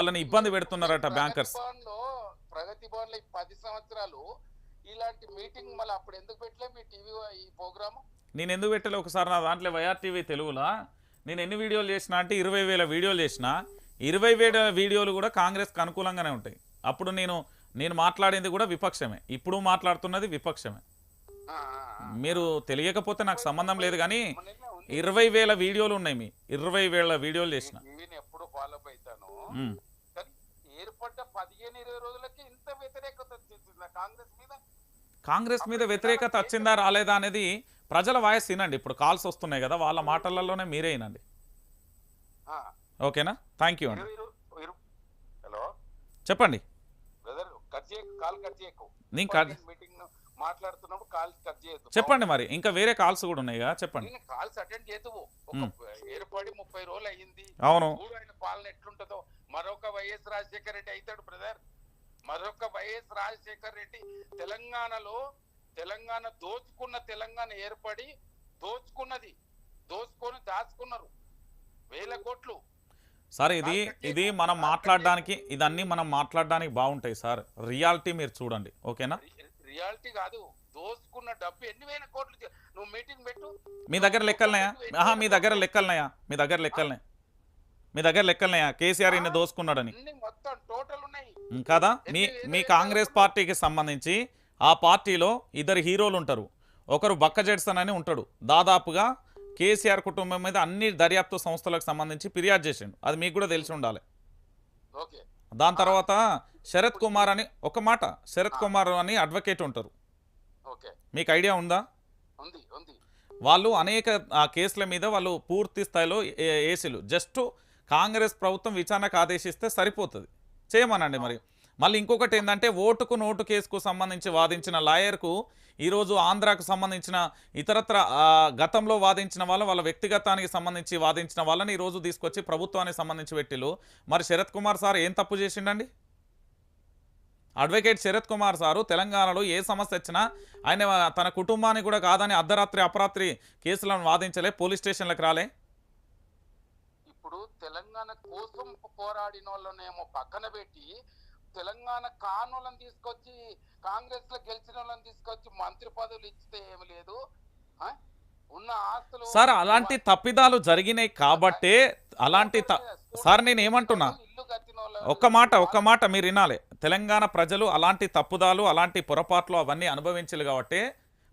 వాళ్ళని ఇబ్బంది పెడుతున్నారట బ్యాంకర్స్ ప్రగతి భవన్లో పది సంవత్సరాలు ఇలాంటి మీటింగ్ మళ్ళీ అప్పుడు ఎందుకు పెట్టలే మీ టీవీ ఈ ప్రోగ్రామ్? నేను ఎందుకు పెట్టలే? ఒకసారి నా దాంట్లో వైఆర్ టీవీ తెలుగులో? నేను ఎన్ని వీడియోలు చేసిన అంటే ఇరవై వేల వీడియోలు చేసిన ఇరవై వేల వీడియోలు కూడా కాంగ్రెస్కి అనుకూలంగానే ఉంటాయి. అప్పుడు నేను నేను మాట్లాడింది కూడా విపక్షమే. ఇప్పుడు మాట్లాడుతున్నది విపక్షమే. మీరు తెలియకపోతే నాకు సంబంధం లేదు కానీ ఇరవై వేల వీడియోలు ఉన్నాయి మీ. ఇరవై వేల వీడియోలు చేసిన. ఎప్పుడు ఫాలో అవుతాను ఏర్పడ్డ పదిహేను ఇరవై రోజులకి ఇంత వ్యతిరేకత కాంగ్రెస్ మీద? కాంగ్రెస్ మీద వ్యతిరేకత వచ్చిందా రాలేదా అనేది ప్రజల వాయిస్ వినండి. ఇప్పుడు కాల్స్ వస్తున్నాయి కదా వాళ్ళ మాటలలోనే మీరే వినండి. ఆ, ఓకేనా? థ్యాంక్ యూ అండి. హలో? చెప్పండి. బ్రదర్ కట్ చేయకు కాల్ కట్ చేయకు. నేను కట్ మాట్లాడుతున్నప్పుడు కాల్ కట్ చెప్పండి మరి ఇంకా వేరే కాల్స్ కూడా ఉన్నాయి కదా చెప్పండి కాల్స్ అటెండ్ చేద్దువు. ఏర్పడి ముప్పై రోజులు అయ్యింది అవును. ఆయన పాలన ఎట్లుంటుందో మరొక వైఎస్ రాజశేఖర రెడ్డి అవుతాడు బ్రదర్ మరొక వైఎస్ రాజశేఖర రెడ్డి తెలంగాణలో తెలంగాణ దోచుకున్న తెలంగాణ ఏర్పడి దోచుకున్నది దోచుకొని దాచుకున్నారు. వేల కోట్లు. సార్ ఇది ఇది మనం మాట్లాడడానికి ఇదన్నీ మనం మాట్లాడడానికి బాగుంటాయి సార్. రియాలిటీ మీరు చూడండి ఓకేనా? రియాలిటీ కాదు. దోచుకున్న డబ్బు ఎన్ని వేల కోట్లు నువ్వు మీటింగ్ పెట్టు. మీ దగ్గర లెక్కలున్నాయా మీ దగ్గర లెక్కలున్నాయా మీ దగ్గర లెక్కలున్నాయా మీ దగ్గర లెక్కలున్నాయా కేసీఆర్ ఇన్ని దోసుకున్నాడని. కదా? మీ మీ కాంగ్రెస్ పార్టీకి సంబంధించి ఆ పార్టీలో ఇద్దరు హీరోలు ఉంటారు. ఒకరు బక్క జెడ్సన్ అని ఉంటాడు. దాదాపుగా కేసీఆర్ కుటుంబం మీద అన్ని దర్యాప్తు సంస్థలకు సంబంధించి ఫిర్యాదు చేసిండు. అది మీకు కూడా తెలిసి ఉండాలి. దాని తర్వాత శరత్ కుమార్ అని ఒక మాట శరత్ కుమార్ అని అడ్వకేట్ ఉంటారు. ఓకే. మీకు ఐడియా ఉందా? వాళ్ళు అనేక ఆ, కేసుల మీద వాళ్ళు పూర్తి స్థాయిలో ఏసీలు. జస్ట్ కాంగ్రెస్ ప్రభుత్వం విచారణకు ఆదేశిస్తే సరిపోతుంది. చేయమనండి మరి. మళ్ళీ ఇంకొకటి ఏంటంటే ఓటుకు నోటు కేసుకు సంబంధించి వాదించిన లాయర్కు ఈరోజు ఆంధ్రాకు సంబంధించిన ఇతరత్ర గతంలో వాదించిన వాళ్ళ వాళ్ళ వ్యక్తిగతానికి సంబంధించి వాదించిన వాళ్ళని ఈరోజు తీసుకొచ్చి ప్రభుత్వానికి సంబంధించి పెట్టిలు మరి శరత్ కుమార్ సార్ ఏం తప్పు చేసిండండి? అడ్వకేట్ శరత్ కుమార్ సారు తెలంగాణలో ఏ సమస్య వచ్చినా ఆయన తన కుటుంబానికి కూడా కాదని అర్ధరాత్రి అపరాత్రి కేసులను వాదించలే పోలీస్ స్టేషన్లకు రాలే. ఇప్పుడు తెలంగాణ కోసం పోరాడిన వాళ్ళనేమో పక్కన పెట్టి తెలంగాణ కానోళ్ళని తీసుకొచ్చి కాంగ్రెస్లో గెలిచిన వాళ్ళని తీసుకొచ్చి మంత్రి పదవులు ఇస్తే ఏమి లేదు? ఉన్న ఆస్తులు సార్ అలాంటి తప్పిదాలు జరిగినాయి కాబట్టే అలాంటి సార్ నేను ఏమంటున్నా? ఒక్క మాట ఒక్క మాట మీరు వినాలి. తెలంగాణ ప్రజలు అలాంటి తప్పుదాలు అలాంటి పొరపాట్లు అవన్నీ అనుభవించలు కాబట్టి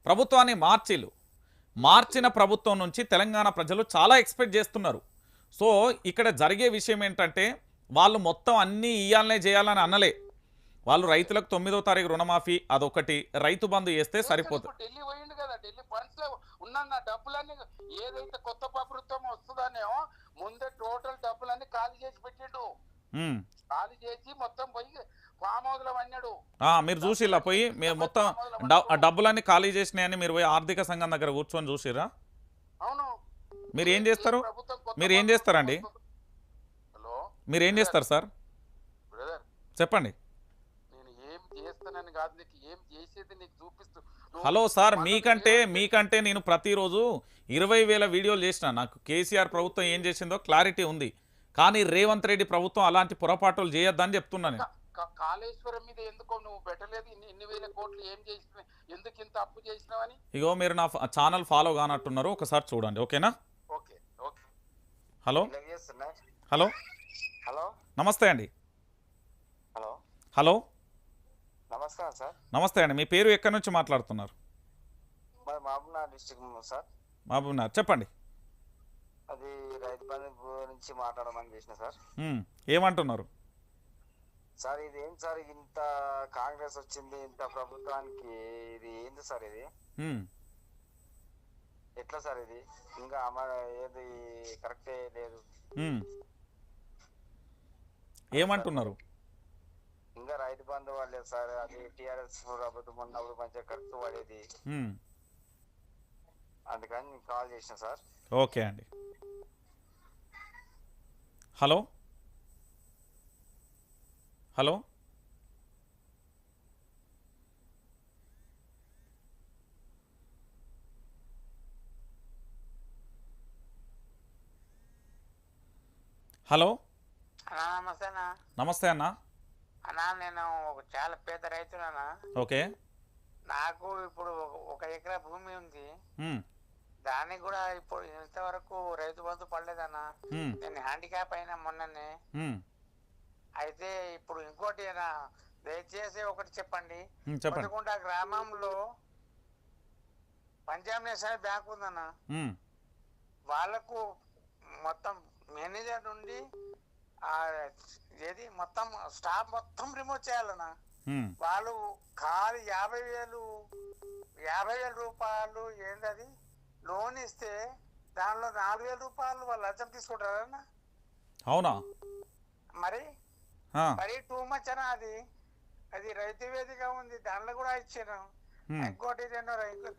ప్రభుత్వాన్ని మార్చిలు మార్చిన ప్రభుత్వం నుంచి తెలంగాణ ప్రజలు చాలా ఎక్స్పెక్ట్ చేస్తున్నారు. సో ఇక్కడ జరిగే విషయం ఏంటంటే వాళ్ళు మొత్తం అన్నీ ఇయ్యాలనే చేయాలని అనలే. వాళ్ళు రైతులకు తొమ్మిదో తారీఖు రుణమాఫీ అదొకటి రైతు బంధు చేస్తే సరిపోతుంది ఢిల్లీ పోయిండు కదా ఢిల్లీ ఫండ్స్లో ఉన్న డబ్బులన్నీ ఏదైతే కొత్త ప్రభుత్వం వస్తుందనేమో ముందే టోటల్ డబ్బులన్నీ ఖాళీ చేసి పెట్టిండు. ఖాళీ చేసి మొత్తం పోయి ఫామ్ హౌస్లో అన్నాడు ఆ, మీరు చూసిల్లా పోయి మీరు మొత్తం డబ్బులన్నీ ఖాళీ చేసినాయని మీరు పోయి ఆర్థిక సంఘం దగ్గర కూర్చొని చూసిరా మీరు ఏం చేస్తారు మీరు ఏం చేస్తారండి? హలో? మీరు ఏం చేస్తారు సార్? చెప్పండి. హలో సార్ మీకంటే మీకంటే నేను ప్రతిరోజు ఇరవై వేల వీడియోలు చేసిన. నాకు కేసీఆర్ ప్రభుత్వం ఏం చేసిందో క్లారిటీ ఉంది. కానీ రేవంత్ రెడ్డి ప్రభుత్వం అలాంటి పొరపాటులు చేయొద్దని చెప్తున్నా నేను. కాళేశ్వరం మీద ఎందుకో నువ్వు పెట్టలేదు? ఇన్ని ఇన్ని వేల కోట్లు ఏం చేసిన ఎందుకు ఇంత అప్పు చేసినావని? ఇగో మీరు నా ఛానల్ ఫాలో కానట్టున్నారు. ఒకసారి చూడండి ఓకేనా? Okay okay hello? Hello? Hello? నమస్తే అండి. హలో? హలో? నమస్కారం సార్. నమస్తే అండి. మీ పేరు ఎక్కడి నుంచి మాట్లాడుతున్నారు? Mahabubnagar district sir. మహబూబ్నగర్. చెప్పండి. అది రైతు బంధు గురించి మాట్లాడమని చేసిన సార్. ఏమంటున్నారు? సార్ ఇది ఏం సార్? ఇంత కాంగ్రెస్ వచ్చింది ఇంత ప్రభుత్వానికి ఇది ఏంది సార్ ఇది? ఎట్లా సార్ ఇది? ఇంకా ఏది కరెక్టే లేదు. ఏమంటున్నారు? ఇంకా రైతు బంధు పడలేదు సార్ అది టిఆర్ఎస్ ప్రభుత్వం ఉన్నప్పుడు మంచిగా ఖర్చు పడేది. అందుకని కాల్ చేసిన సార్. ఓకే అండి. హలో? హలో? హలో. నమస్తే అన్న. నమస్తే అన్న. అన్నా నేను ఒక చాలా పేద రైతునన్నా ఓకే. నాకు ఇప్పుడు ఒక- ఎకరా భూమి ఉంది. దానికి కూడా ఇప్పుడు ఇంతవరకు రైతు బంధు పడలేదన్నా నేను హ్యాండిక్యాప్ అయినా మొన్ననే. అయితే ఇప్పుడు ఇంకోటి దయచేసి ఒకటి చెప్పండి. కొత్తగుంట గ్రామంలో పంజాబ్ నేషనల్ బ్యాంక్ ఉందన్న. వాళ్ళకు మొత్తం మేనేజర్ నుండి ఏది మొత్తం స్టాఫ్ మొత్తం రిమూవ్ చేయాలన్నా. వాళ్ళు ఖాళీ యాభై వేలు యాభై వేల రూపాయలు ఏంటది లోన్ ఇస్తే దానిలో నాలుగు వేల రూపాయలు వాళ్ళు లంచం తీసుకుంటారన్న. అవునా? మరి? మరి టూ మచ్ అన్న అది. అది రైతు వేదిక ఉంది దానిలో కూడా ఇచ్చాను. ఇంకోటి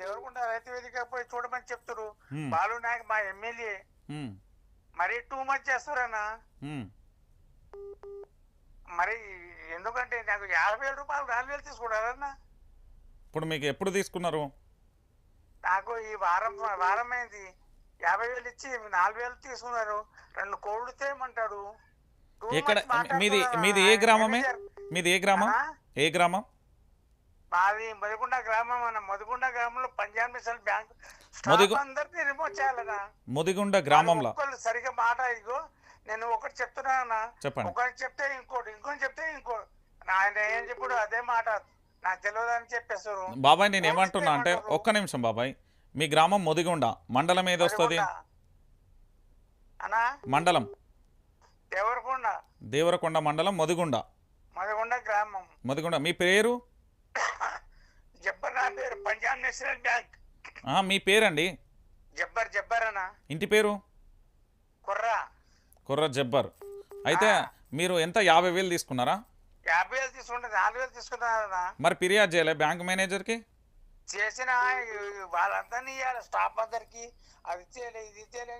దేవరకొండ రైతు వేదిక పోయి చూడమని చెప్తారు బాలు నాయక్ మా ఎమ్మెల్యే. మరి టూ మచ్ చేస్తారన్నా. మరి ఎందుకంటే నాకు యాభై వేల రూపాయలు నాలుగు వేలు తీసుకుంటారన్నా ఇప్పుడు మీకు ఎప్పుడు తీసుకున్నారు? నాకు ఈ వారం వారం అయింది. యాభై వేలు ఇచ్చి నాలుగు వేలు తీసుకున్నారు. రెండు కోళ్ళు ఎక్కడ much మీది మీది ఏ గ్రామమే. మీది ఏ గ్రామం? ఏ గ్రామం? మాది మదిగుండ గ్రామం అన్న. మదిగుండ గ్రామంలో పంజాబ్ నేషనల్ బ్యాంక్ అందరినీ రిమూవ్ చేయాలన్నా ముదిగుండ గ్రామంలో. ఒక్కళ్ళు సరిగా మాట ఇగో నేను ఒకటి చెప్తున్నా చెప్పండి. ఒకటి చెప్తే ఇంకోటి ఇంకోటి చెప్తే ఇంకోటి. ఆయన ఏం చెప్పుడు అదే మాట. నాకు తెలియదు అని చెప్పేస్తారు బాబాయ్ నేను ఏమంటున్నా అంటే ఒక్క నిమిషం బాబాయ్. మీ గ్రామం ముదిగుండ. మండలం ఏది వస్తుంది? మండలం. దేవరకొండ. దేవరకొండ మండలం ముదిగుండ. మదిగుండ గ్రామం. ముదిగుండ. మీ పేరు? జబ్బర్ నా పేరు పంజాబ్ నేషనల్ బ్యాంక్. మీ పేరండి? జబ్బర్ జబ్బర్ అన్న ఇంటి పేరు? కుర్రా. కుర్ర జబ్బర్. అయితే మీరు ఎంత యాభై వేలు తీసుకున్నారా? యాభై వేలు తీసుకుంటే నాలుగు వేలు తీసుకున్నారన్న మరి ఫిర్యాదు చేయలే బ్యాంక్ మేనేజర్కి? చేసిన వాళ్ళందరినీ ఇవ్వాలి స్టాఫ్ అందరికి. అది చేయలే ఇది చేయలే